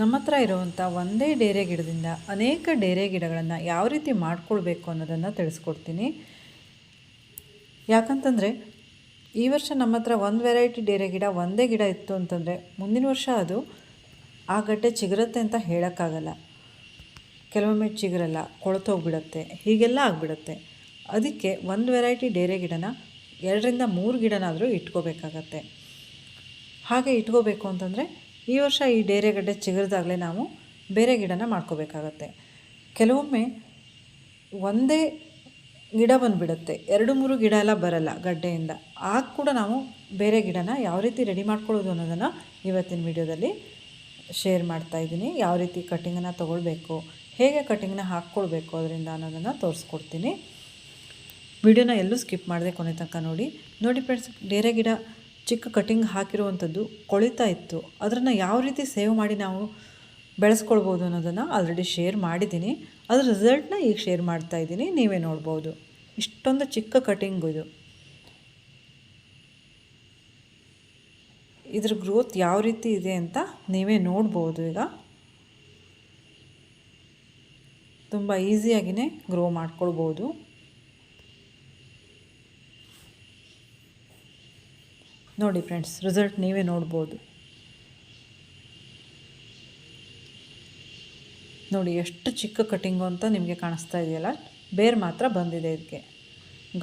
ನಮ್ಮ ಹತ್ರ ಇರುವಂಥ ಒಂದೇ ಡೇರೆ ಗಿಡದಿಂದ ಅನೇಕ ಡೇರೆ ಗಿಡಗಳನ್ನು ಯಾವ ರೀತಿ ಮಾಡ್ಕೊಳ್ಬೇಕು ಅನ್ನೋದನ್ನು ತಿಳಿಸ್ಕೊಡ್ತೀನಿ. ಯಾಕಂತಂದರೆ, ಈ ವರ್ಷ ನಮ್ಮ ಹತ್ರ ಒಂದು ವೆರೈಟಿ ಡೇರೆ ಗಿಡ ಒಂದೇ ಗಿಡ ಇತ್ತು ಅಂತಂದರೆ, ಮುಂದಿನ ವರ್ಷ ಅದು ಆ ಗಡ್ಡೆ ಚಿಗುರುತ್ತೆ ಅಂತ ಹೇಳೋಕ್ಕಾಗಲ್ಲ. ಕೆಲವೊಮ್ಮೆ ಚಿಗುರಲ್ಲ ಕೊಳತೋಗ್ಬಿಡುತ್ತೆ ಹೀಗೆಲ್ಲ ಆಗಿಬಿಡುತ್ತೆ. ಅದಕ್ಕೆ ಒಂದು ವೆರೈಟಿ ಡೇರೆ ಗಿಡನ ಎರಡರಿಂದ ಮೂರು ಗಿಡನಾದರೂ ಇಟ್ಕೋಬೇಕಾಗತ್ತೆ. ಹಾಗೆ ಇಟ್ಕೋಬೇಕು ಅಂತಂದರೆ ಈ ವರ್ಷ ಈ ಡೇರೆ ಗಡ್ಡೆ ಚಿಗುರಿದಾಗಲೇ ನಾವು ಬೇರೆ ಗಿಡನ ಮಾಡ್ಕೋಬೇಕಾಗತ್ತೆ. ಕೆಲವೊಮ್ಮೆ ಒಂದೇ ಗಿಡ ಬಂದುಬಿಡುತ್ತೆ. ಎರಡು ಮೂರು ಗಿಡ ಎಲ್ಲ ಬರಲ್ಲ ಗಡ್ಡೆಯಿಂದ. ಆಗ ಕೂಡ ನಾವು ಬೇರೆ ಗಿಡನ ಯಾವ ರೀತಿ ರೆಡಿ ಮಾಡ್ಕೊಳ್ಳೋದು ಅನ್ನೋದನ್ನು ಇವತ್ತಿನ ವಿಡಿಯೋದಲ್ಲಿ ಶೇರ್ ಮಾಡ್ತಾ ಇದ್ದೀನಿ. ಯಾವ ರೀತಿ ಕಟ್ಟಿಂಗನ್ನು ತೊಗೊಳ್ಬೇಕು, ಹೇಗೆ ಕಟ್ಟಿಂಗ್ನ ಹಾಕ್ಕೊಳ್ಬೇಕು ಅದರಿಂದ ಅನ್ನೋದನ್ನು ತೋರಿಸ್ಕೊಡ್ತೀನಿ. ವಿಡಿಯೋನ ಎಲ್ಲೂ ಸ್ಕಿಪ್ ಮಾಡಿದೆ ಕೊನೆ ತನಕ ನೋಡಿ. ನೋಡಿ ಫ್ರೆಂಡ್ಸ್, ಡೇರೆ ಗಿಡ ಚಿಕ್ಕ ಕಟಿಂಗ್ ಹಾಕಿರುವಂಥದ್ದು ಕೊಳಿತಾ ಇತ್ತು. ಅದನ್ನು ಯಾವ ರೀತಿ ಸೇವ್ ಮಾಡಿ ನಾವು ಬೆಳೆಸ್ಕೊಳ್ಬೋದು ಅನ್ನೋದನ್ನು ಆಲ್ರೆಡಿ ಶೇರ್ ಮಾಡಿದ್ದೀನಿ. ಅದ್ರ ರಿಸಲ್ಟ್ನ ಈಗ ಶೇರ್ ಮಾಡ್ತಾ ಇದ್ದೀನಿ. ನೀವೇ ನೋಡ್ಬೋದು. ಇಷ್ಟೊಂದು ಚಿಕ್ಕ ಕಟಿಂಗ್ ಇದು. ಇದ್ರ ಗ್ರೋತ್ ಯಾವ ರೀತಿ ಇದೆ ಅಂತ ನೀವೇ ನೋಡ್ಬೋದು ಈಗ. ತುಂಬ ಈಸಿಯಾಗಿಯೇ ಗ್ರೋ ಮಾಡ್ಕೊಳ್ಬೋದು. ನೋಡಿ ಫ್ರೆಂಡ್ಸ್ ರಿಸಲ್ಟ್ ನೀವೇ ನೋಡ್ಬೋದು. ನೋಡಿ ಎಷ್ಟು ಚಿಕ್ಕ ಕಟ್ಟಿಂಗು ಅಂತ ನಿಮಗೆ ಕಾಣಿಸ್ತಾ ಇದೆಯಲ್ಲ? ಬೇರು ಮಾತ್ರ ಬಂದಿದೆ ಇದಕ್ಕೆ.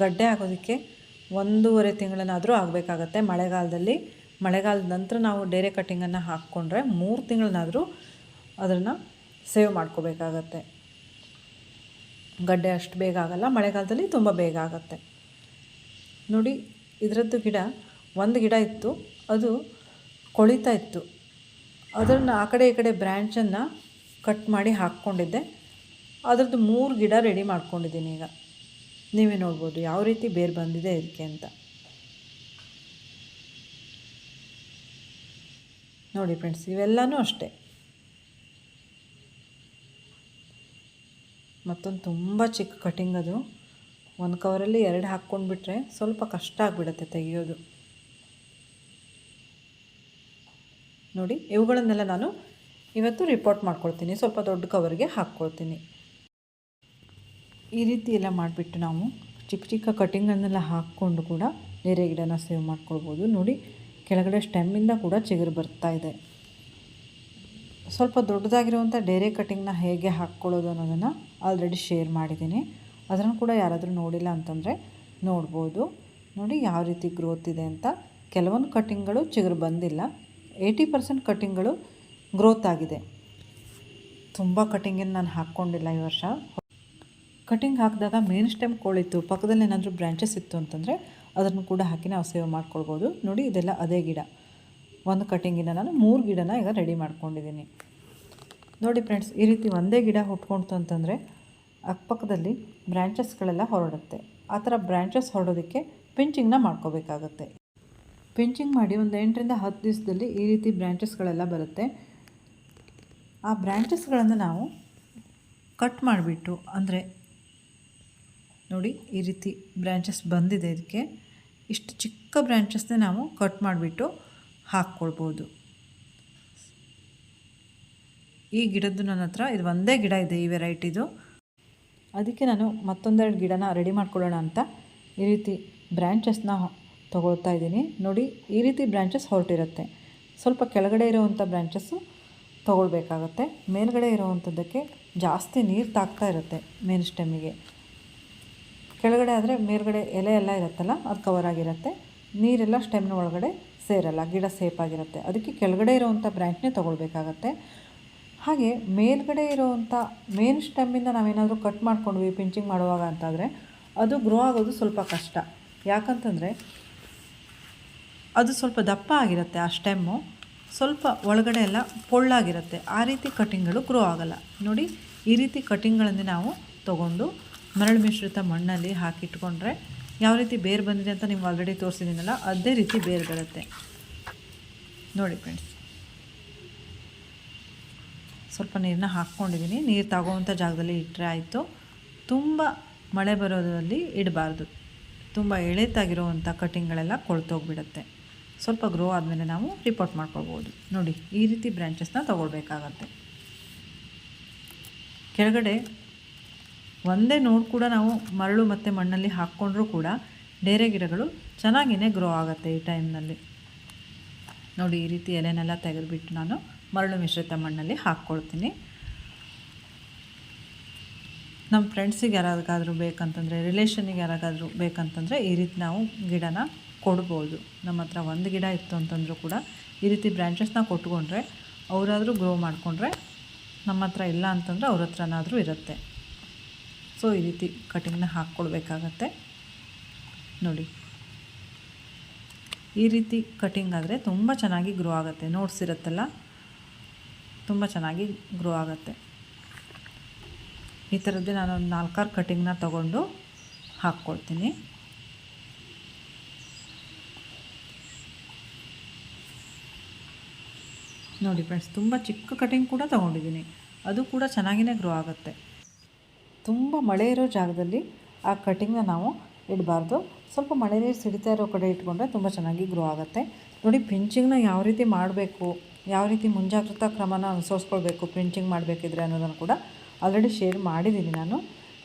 ಗಡ್ಡೆ ಆಗೋದಕ್ಕೆ ಒಂದೂವರೆ ತಿಂಗಳನ್ನಾದರೂ ಆಗಬೇಕಾಗತ್ತೆ. ಮಳೆಗಾಲದಲ್ಲಿ, ಮಳೆಗಾಲದ ನಂತರ ನಾವು ಡೇರೆ ಕಟ್ಟಿಂಗನ್ನು ಹಾಕ್ಕೊಂಡ್ರೆ ಮೂರು ತಿಂಗಳನ್ನಾದರೂ ಅದನ್ನು ಸೇವ್ ಮಾಡ್ಕೋಬೇಕಾಗತ್ತೆ. ಗಡ್ಡೆ ಅಷ್ಟು ಬೇಗ ಆಗಲ್ಲ, ಮಳೆಗಾಲದಲ್ಲಿ ತುಂಬ ಬೇಗ ಆಗುತ್ತೆ. ನೋಡಿ, ಇದರದ್ದು ಗಿಡ ಒಂದು ಗಿಡ ಇತ್ತು, ಅದು ಕೊಳಿತಾ ಇತ್ತು. ಅದನ್ನು ಆ ಕಡೆ ಈ ಕಡೆ ಬ್ರ್ಯಾಂಚನ್ನು ಕಟ್ ಮಾಡಿ ಹಾಕ್ಕೊಂಡಿದ್ದೆ. ಅದರದ್ದು ಮೂರು ಗಿಡ ರೆಡಿ ಮಾಡ್ಕೊಂಡಿದ್ದೀನಿ ಈಗ. ನೀವೇ ನೋಡ್ಬೋದು ಯಾವ ರೀತಿ ಬೇರು ಬಂದಿದೆ ಇದಕ್ಕೆ ಅಂತ. ನೋಡಿ ಫ್ರೆಂಡ್ಸ್ ಇವೆಲ್ಲನೂ ಅಷ್ಟೇ. ಮತ್ತೊಂದು ತುಂಬ ಚಿಕ್ಕ ಕಟಿಂಗ್ ಅದು. ಒಂದು ಕವರಲ್ಲಿ ಎರಡು ಹಾಕ್ಕೊಂಡ್ಬಿಟ್ರೆ ಸ್ವಲ್ಪ ಕಷ್ಟ ಆಗಿಬಿಡುತ್ತೆ ತೆಗೆಯೋದು. ನೋಡಿ. ಇವುಗಳನ್ನೆಲ್ಲ ನಾನು ಇವತ್ತು ರಿಪೋರ್ಟ್ ಮಾಡ್ಕೊಳ್ತೀನಿ. ಸ್ವಲ್ಪ ದೊಡ್ಡ ಕವರ್ಗೆ ಹಾಕ್ಕೊಳ್ತೀನಿ. ಈ ರೀತಿ ಎಲ್ಲ ಮಾಡಿಬಿಟ್ಟು ನಾವು ಚಿಕ್ಕ ಚಿಕ್ಕ ಕಟಿಂಗನ್ನೆಲ್ಲ ಹಾಕ್ಕೊಂಡು ಕೂಡ ನೇರೆ ಗಿಡನ ಸೇವ್ ಮಾಡ್ಕೊಳ್ಬೋದು. ನೋಡಿ, ಕೆಳಗಡೆ ಸ್ಟೆಮ್ಮಿಂದ ಕೂಡ ಚಿಗುರು ಬರ್ತಾ ಇದೆ. ಸ್ವಲ್ಪ ದೊಡ್ಡದಾಗಿರುವಂಥ ಡೇರೆ ಕಟಿಂಗ್ನ ಹೇಗೆ ಹಾಕ್ಕೊಳ್ಳೋದು ಅನ್ನೋದನ್ನು ಆಲ್ರೆಡಿ ಶೇರ್ ಮಾಡಿದ್ದೀನಿ. ಅದನ್ನು ಕೂಡ ಯಾರಾದರೂ ನೋಡಿಲ್ಲ ಅಂತಂದರೆ ನೋಡ್ಬೋದು. ನೋಡಿ, ಯಾವ ರೀತಿ ಗ್ರೋತ್ ಇದೆ ಅಂತ. ಕೆಲವೊಂದು ಕಟಿಂಗ್ಗಳು ಚಿಗುರು ಬಂದಿಲ್ಲ. ಏಯ್ಟಿ ಪರ್ಸೆಂಟ್ ಕಟ್ಟಿಂಗ್ಗಳು ಗ್ರೋತ್ ಆಗಿದೆ. ತುಂಬ ಕಟಿಂಗನ್ನು ನಾನು ಹಾಕ್ಕೊಂಡಿಲ್ಲ ಈ ವರ್ಷ. ಕಟಿಂಗ್ ಹಾಕಿದಾಗ ಮೇನ್ ಸ್ಟೆಮ್ ಕೋಳಿತ್ತು. ಪಕ್ಕದಲ್ಲಿ ಏನಾದರೂ ಬ್ರ್ಯಾಂಚಸ್ ಇತ್ತು ಅಂತಂದರೆ ಅದನ್ನು ಕೂಡ ಹಾಕಿ ನಾವು ಸೇವ್ ಮಾಡ್ಕೊಳ್ಬೋದು. ನೋಡಿ, ಇದೆಲ್ಲ ಅದೇ ಗಿಡ. ಒಂದು ಕಟಿಂಗಿನ ನಾನು ಮೂರು ಗಿಡನ ಈಗ ರೆಡಿ ಮಾಡ್ಕೊಂಡಿದ್ದೀನಿ. ನೋಡಿ ಫ್ರೆಂಡ್ಸ್ ಈ ರೀತಿ ಒಂದೇ ಗಿಡ ಹುಟ್ಕೊಳ್ತು ಅಂತಂದರೆ ಅಕ್ಕಪಕ್ಕದಲ್ಲಿ ಬ್ರ್ಯಾಂಚಸ್ಗಳೆಲ್ಲ ಹೊರಡುತ್ತೆ. ಆ ಥರ ಬ್ರ್ಯಾಂಚಸ್ ಹೊರಡೋದಕ್ಕೆ ಪಿಂಚಿಂಗ್ನ ಮಾಡ್ಕೋಬೇಕಾಗತ್ತೆ. ಪಿಂಚಿಂಗ್ ಮಾಡಿ ಒಂದು ಎಂಟರಿಂದ ಹತ್ತು ದಿವಸದಲ್ಲಿ ಈ ರೀತಿ ಬ್ರ್ಯಾಂಚಸ್ಗಳೆಲ್ಲ ಬರುತ್ತೆ. ಆ ಬ್ರ್ಯಾಂಚಸ್ಗಳನ್ನು ನಾವು ಕಟ್ ಮಾಡಿಬಿಟ್ಟು, ಅಂದರೆ ನೋಡಿ ಈ ರೀತಿ ಬ್ರ್ಯಾಂಚಸ್ ಬಂದಿದೆ ಇದಕ್ಕೆ. ಇಷ್ಟು ಚಿಕ್ಕ ಬ್ರ್ಯಾಂಚಸ್ನೇ ನಾವು ಕಟ್ ಮಾಡಿಬಿಟ್ಟು ಹಾಕ್ಕೊಳ್ಬೋದು. ಈ ಗಿಡದ್ದು ನನ್ನ ಹತ್ರ ಇದು ಒಂದೇ ಗಿಡ ಇದೆ ಈ ವೆರೈಟಿದು ಅದಕ್ಕೆ ನಾನು ಮತ್ತೊಂದೆರಡು ಗಿಡನ ರೆಡಿ ಮಾಡ್ಕೊಳ್ಳೋಣ ಅಂತ ಈ ರೀತಿ ಬ್ರ್ಯಾಂಚಸ್ನ ತೊಗೊಳ್ತಾ ಇದ್ದೀನಿ. ನೋಡಿ, ಈ ರೀತಿ ಬ್ರ್ಯಾಂಚಸ್ ಹೊರಟಿರುತ್ತೆ. ಸ್ವಲ್ಪ ಕೆಳಗಡೆ ಇರೋವಂಥ ಬ್ರ್ಯಾಂಚಸ್ಸು ತೊಗೊಳ್ಬೇಕಾಗತ್ತೆ. ಮೇಲ್ಗಡೆ ಇರೋವಂಥದ್ದಕ್ಕೆ ಜಾಸ್ತಿ ನೀರು ತಾಗ್ತಾ ಇರುತ್ತೆ ಮೇನ್ ಸ್ಟೆಮ್ಮಿಗೆ ಕೆಳಗಡೆ ಆದರೆ ಮೇಲ್ಗಡೆ ಎಲೆ ಎಲ್ಲ ಇರುತ್ತಲ್ಲ, ಅದು ಕವರ್ ಆಗಿರುತ್ತೆ. ನೀರೆಲ್ಲ ಸ್ಟೆಮ್ನ ಒಳಗಡೆ ಸೇರಲ್ಲ, ಗಿಡ ಸೇಫ್ ಆಗಿರುತ್ತೆ. ಅದಕ್ಕೆ ಕೆಳಗಡೆ ಇರೋವಂಥ ಬ್ರ್ಯಾಂಚ್ನೇ ತೊಗೊಳ್ಬೇಕಾಗತ್ತೆ. ಹಾಗೆ ಮೇಲ್ಗಡೆ ಇರೋವಂಥ ಮೇನ್ ಸ್ಟೆಮ್ಮಿಂದ ನಾವೇನಾದರೂ ಕಟ್ ಮಾಡ್ಕೊಂಡ್ವಿ ಪಿಂಚಿಂಗ್ ಮಾಡುವಾಗ ಅಂತಾದರೆ ಅದು ಗ್ರೋ ಆಗೋದು ಸ್ವಲ್ಪ ಕಷ್ಟ. ಯಾಕಂತಂದರೆ ಅದು ಸ್ವಲ್ಪ ದಪ್ಪ ಆಗಿರುತ್ತೆ ಆ ಸ್ಟೆಮ್ಮು. ಸ್ವಲ್ಪ ಒಳಗಡೆ ಎಲ್ಲ ಪೊಳ್ಳಾಗಿರುತ್ತೆ. ಆ ರೀತಿ ಕಟಿಂಗ್ಗಳು ಗ್ರೋ ಆಗಲ್ಲ. ನೋಡಿ, ಈ ರೀತಿ ಕಟಿಂಗ್ಗಳನ್ನು ನಾವು ತಗೊಂಡು ಮರಳು ಮಿಶ್ರಿತ ಮಣ್ಣಲ್ಲಿ ಹಾಕಿಟ್ಕೊಂಡ್ರೆ ಯಾವ ರೀತಿ ಬೇರು ಬಂದಿದೆ ಅಂತ ನೀವು ಆಲ್ರೆಡಿ ತೋರಿಸಿದ್ದೀನಲ್ಲ, ಅದೇ ರೀತಿ ಬೇರು ಬರುತ್ತೆ. ನೋಡಿ ಫ್ರೆಂಡ್ಸ್ ಸ್ವಲ್ಪ ನೀರನ್ನ ಹಾಕ್ಕೊಂಡಿದ್ದೀನಿ. ನೀರು ತಗೋವಂಥ ಜಾಗದಲ್ಲಿ ಇಟ್ಟರೆ ಆಯಿತು. ತುಂಬ ಮಳೆ ಬರೋದ್ರಲ್ಲಿ ಇಡಬಾರ್ದು. ತುಂಬ ಎಳೆತಾಗಿರುವಂಥ ಕಟಿಂಗ್ಗಳೆಲ್ಲ ಕೊಳ್ತೋಗ್ಬಿಡುತ್ತೆ. ಸ್ವಲ್ಪ ಗ್ರೋ ಆದಮೇಲೆ ನಾವು ರಿಪೋರ್ಟ್ ಮಾಡ್ಕೊಳ್ಬೋದು. ನೋಡಿ, ಈ ರೀತಿ ಬ್ರ್ಯಾಂಚಸ್ನ ತೊಗೊಳ್ಬೇಕಾಗತ್ತೆ. ಕೆಳಗಡೆ ಒಂದೇ ನೋಡ್ ಕೂಡ ನಾವು ಮರಳು ಮತ್ತು ಮಣ್ಣಲ್ಲಿ ಹಾಕ್ಕೊಂಡ್ರೂ ಕೂಡ ಡೇರೆ ಗಿಡಗಳು ಚೆನ್ನಾಗಿಯೇ ಗ್ರೋ ಆಗುತ್ತೆ ಈ ಟೈಮ್ನಲ್ಲಿ ನೋಡಿ, ಈ ರೀತಿ ಎಲೆನೆಲ್ಲ ತೆಗೆದುಬಿಟ್ಟು ನಾನು ಮರಳು ಮಿಶ್ರಿತ ಮಣ್ಣಲ್ಲಿ ಹಾಕ್ಕೊಳ್ತೀನಿ. ನಮ್ಮ ಫ್ರೆಂಡ್ಸಿಗೆ ಯಾರಿಗಾದ್ರೂ ಬೇಕಂತಂದರೆ ರಿಲೇಷನಿಗೆ ಯಾರಿಗಾದ್ರೂ ಬೇಕಂತಂದರೆ ಈ ರೀತಿ ನಾವು ಗಿಡನ ಕೊಡ್ಬೋದು. ನಮ್ಮ ಹತ್ರ ಒಂದು ಗಿಡ ಇತ್ತು ಅಂತಂದರೂ ಕೂಡ ಈ ರೀತಿ ಬ್ರ್ಯಾಂಚಸ್ನ ಕೊಟ್ಕೊಂಡ್ರೆ ಅವರಾದರೂ ಗ್ರೋ ಮಾಡಿಕೊಂಡ್ರೆ ನಮ್ಮ ಹತ್ರ ಇಲ್ಲ ಅಂತಂದರೆ ಅವ್ರ ಹತ್ರನಾದರೂ ಇರುತ್ತೆ. ಸೊ ಈ ರೀತಿ ಕಟಿಂಗ್ನ ಹಾಕ್ಕೊಳ್ಬೇಕಾಗತ್ತೆ. ನೋಡಿ. ಈ ರೀತಿ ಕಟಿಂಗ್ ಆದರೆ ತುಂಬ ಚೆನ್ನಾಗಿ ಗ್ರೋ ಆಗುತ್ತೆ. ನೋಟ್ಸ್ ಇರುತ್ತಲ್ಲ? ತುಂಬ ಚೆನ್ನಾಗಿ ಗ್ರೋ ಆಗುತ್ತೆ. ಈ ಥರದ್ದೇ ನಾನು ಒಂದು ನಾಲ್ಕಾರು ಕಟಿಂಗ್ನ ತಗೊಂಡು ಹಾಕ್ಕೊಳ್ತೀನಿ. ನೋಡಿ ಫ್ರೆಂಡ್ಸ್ ತುಂಬ ಚಿಕ್ಕ ಕಟಿಂಗ್ ಕೂಡ ತೊಗೊಂಡಿದ್ದೀನಿ. ಅದು ಕೂಡ ಚೆನ್ನಾಗಿಯೇ ಗ್ರೋ ಆಗುತ್ತೆ. ತುಂಬ ಮಳೆ ಇರೋ ಜಾಗದಲ್ಲಿ ಆ ಕಟಿಂಗ್ನ ನಾವು ಇಡಬಾರ್ದು. ಸ್ವಲ್ಪ ಮಳೆ ನೀರು ಸಿಡಿತಾ ಇರೋ ಕಡೆ ಇಟ್ಕೊಂಡ್ರೆ ತುಂಬ ಚೆನ್ನಾಗಿ ಗ್ರೋ ಆಗುತ್ತೆ. ನೋಡಿ ಪಿಂಚಿಂಗ್ನ ಯಾವ ರೀತಿ ಮಾಡಬೇಕು, ಯಾವ ರೀತಿ ಮುಂಜಾಗ್ರತಾ ಕ್ರಮನ ಅನುಸರಿಸ್ಕೊಳ್ಬೇಕು ಪಿಂಚಿಂಗ್ ಮಾಡಬೇಕಿದ್ರೆ ಅನ್ನೋದನ್ನು ಕೂಡ ಆಲ್ರೆಡಿ ಶೇರ್ ಮಾಡಿದ್ದೀನಿ ನಾನು.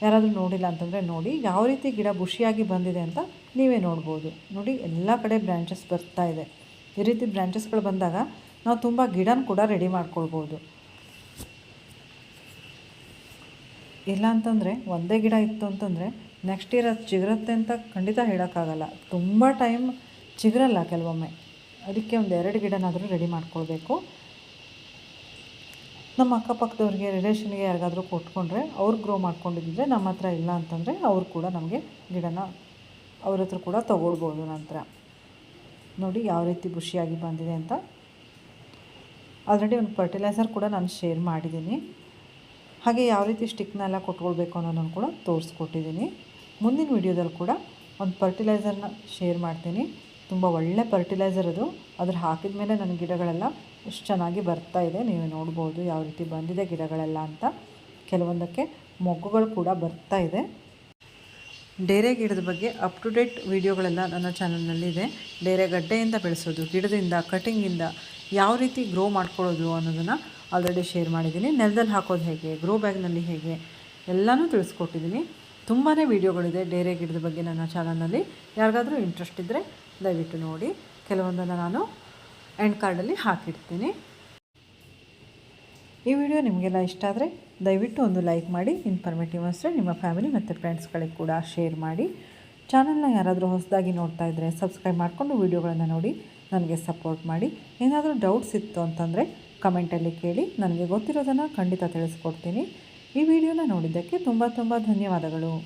ಯಾರಾದರೂ ನೋಡಿಲ್ಲ ಅಂತಂದರೆ ನೋಡಿ, ಯಾವ ರೀತಿ ಗಿಡ ಬುಷಿಯಾಗಿ ಬಂದಿದೆ ಅಂತ ನೀವೇ ನೋಡ್ಬೋದು. ನೋಡಿ, ಎಲ್ಲ ಕಡೆ ಬ್ರ್ಯಾಂಚಸ್ ಬರ್ತಾ ಇದೆ. ಈ ರೀತಿ ಬ್ರ್ಯಾಂಚಸ್ಗಳು ಬಂದಾಗ ನಾವು ತುಂಬ ಗಿಡನ ಕೂಡ ರೆಡಿ ಮಾಡ್ಕೊಳ್ಬೋದು. ಇಲ್ಲ ಅಂತಂದರೆ ಒಂದೇ ಗಿಡ ಇತ್ತು ಅಂತಂದರೆ ನೆಕ್ಸ್ಟ್ ಇಯರ್ ಅದು ಚಿಗುರುತ್ತೆ ಅಂತ ಖಂಡಿತ ಹೇಳೋಕ್ಕಾಗಲ್ಲ. ತುಂಬ ಟೈಮ್ ಚಿಗುರಲ್ಲ ಕೆಲವೊಮ್ಮೆ. ಅದಕ್ಕೆ ಒಂದು ಎರಡು ಗಿಡನಾದರೂ ರೆಡಿ ಮಾಡ್ಕೊಳ್ಬೇಕು. ನಮ್ಮ ಅಕ್ಕಪಕ್ಕದವ್ರಿಗೆ ರಿಲೇಷನ್ಗೆ ಯಾರಿಗಾದರೂ ಕೊಟ್ಕೊಂಡ್ರೆ ಅವ್ರು ಗ್ರೋ ಮಾಡ್ಕೊಂಡಿದ್ದರೆ ನಮ್ಮ ಹತ್ರ ಇಲ್ಲ ಅಂತಂದರೆ ಅವ್ರು ಕೂಡ ನಮಗೆ ಗಿಡನ ಅವ್ರ ಹತ್ರ ಕೂಡ ತೊಗೊಳ್ಬೋದು ನಂತರ. ನೋಡಿ ಯಾವ ರೀತಿ ಖುಷಿಯಾಗಿ ಬಂದಿದೆ ಅಂತ ಆಲ್ರೆಡಿ ಒಂದು ಫರ್ಟಿಲೈಸರ್ ಕೂಡ ನಾನು ಶೇರ್ ಮಾಡಿದ್ದೀನಿ. ಹಾಗೆ ಯಾವ ರೀತಿ ಸ್ಟಿಕ್ನೆಲ್ಲ ಕೊಟ್ಕೊಳ್ಬೇಕು ಅನ್ನೋದನ್ನು ಕೂಡ ತೋರಿಸ್ಕೊಟ್ಟಿದ್ದೀನಿ. ಮುಂದಿನ ವೀಡಿಯೋದಲ್ಲಿ ಕೂಡ ಒಂದು ಫರ್ಟಿಲೈಸರ್ನ ಶೇರ್ ಮಾಡ್ತೀನಿ. ತುಂಬ ಒಳ್ಳೆ ಫರ್ಟಿಲೈಸರ್ ಅದು. ಅದ್ರ ಹಾಕಿದ ಮೇಲೆ ನನ್ನ ಗಿಡಗಳೆಲ್ಲ ಎಷ್ಟು ಚೆನ್ನಾಗಿ ಬರ್ತಾ ಇದೆ. ನೀವು ನೋಡ್ಬೋದು ಯಾವ ರೀತಿ ಬಂದಿದೆ ಗಿಡಗಳೆಲ್ಲ ಅಂತ. ಕೆಲವೊಂದಕ್ಕೆ ಮೊಗ್ಗುಗಳು ಕೂಡ ಬರ್ತಾ ಇದೆ. ಡೇರೆ ಗಿಡದ ಬಗ್ಗೆ ಅಪ್ ಟು ಡೇಟ್ ವೀಡಿಯೋಗಳೆಲ್ಲ ನನ್ನ ಚಾನಲ್ನಲ್ಲಿದೆ ಡೇರೆ ಗಡ್ಡೆಯಿಂದ ಬೆಳೆಸೋದು, ಗಿಡದಿಂದ ಕಟಿಂಗಿಂದ ಯಾವ ರೀತಿ ಗ್ರೋ ಮಾಡ್ಕೊಳ್ಳೋದು ಅನ್ನೋದನ್ನು ಆಲ್ರೆಡಿ ಶೇರ್ ಮಾಡಿದ್ದೀನಿ. ನೆಲದಲ್ಲಿ ಹಾಕೋದು ಹೇಗೆ ಗ್ರೋ ಬ್ಯಾಗ್ನಲ್ಲಿ ಹೇಗೆ, ಎಲ್ಲನೂ ತಿಳಿಸ್ಕೊಟ್ಟಿದ್ದೀನಿ. ತುಂಬಾ ವೀಡಿಯೋಗಳಿದೆ ಡೇರೆ ಗಿಡದ ಬಗ್ಗೆ ನನ್ನ ಚಾನಲ್ನಲ್ಲಿ ಯಾರಿಗಾದರೂ ಇಂಟ್ರೆಸ್ಟ್ ಇದ್ದರೆ ದಯವಿಟ್ಟು ನೋಡಿ. ಕೆಲವೊಂದನ್ನು ನಾನು ಎಂಡ್ ಕಾರ್ಡಲ್ಲಿ ಹಾಕಿಡ್ತೀನಿ. ಈ ವಿಡಿಯೋ ನಿಮಗೆಲ್ಲ ಇಷ್ಟ ಆದರೆ ದಯವಿಟ್ಟು ಒಂದು ಲೈಕ್ ಮಾಡಿ ಇನ್ಫಾರ್ಮೇಟಿವ್ ಅಷ್ಟೇ ನಿಮ್ಮ ಫ್ಯಾಮಿಲಿ ಮತ್ತು ಫ್ರೆಂಡ್ಸ್ಗಳಿಗೆ ಕೂಡ ಶೇರ್ ಮಾಡಿ. ಚಾನಲ್ನ ಯಾರಾದರೂ ಹೊಸದಾಗಿ ನೋಡ್ತಾ ಇದ್ದರೆ ಸಬ್ಸ್ಕ್ರೈಬ್ ಮಾಡಿಕೊಂಡು ವೀಡಿಯೋಗಳನ್ನು ನೋಡಿ. ನನಗೆ ಸಪೋರ್ಟ್ ಮಾಡಿ. ಏನಾದರೂ ಡೌಟ್ಸ್ ಇತ್ತು ಅಂತಂದರೆ ಕಮೆಂಟಲ್ಲಿ ಕೇಳಿ. ನನಗೆ ಗೊತ್ತಿರೋದನ್ನು ಖಂಡಿತ ತಿಳಿಸ್ಕೊಡ್ತೀನಿ. ಈ ವಿಡಿಯೋನ ನೋಡಿದ್ದಕ್ಕೆ ತುಂಬ ತುಂಬ ಧನ್ಯವಾದಗಳು.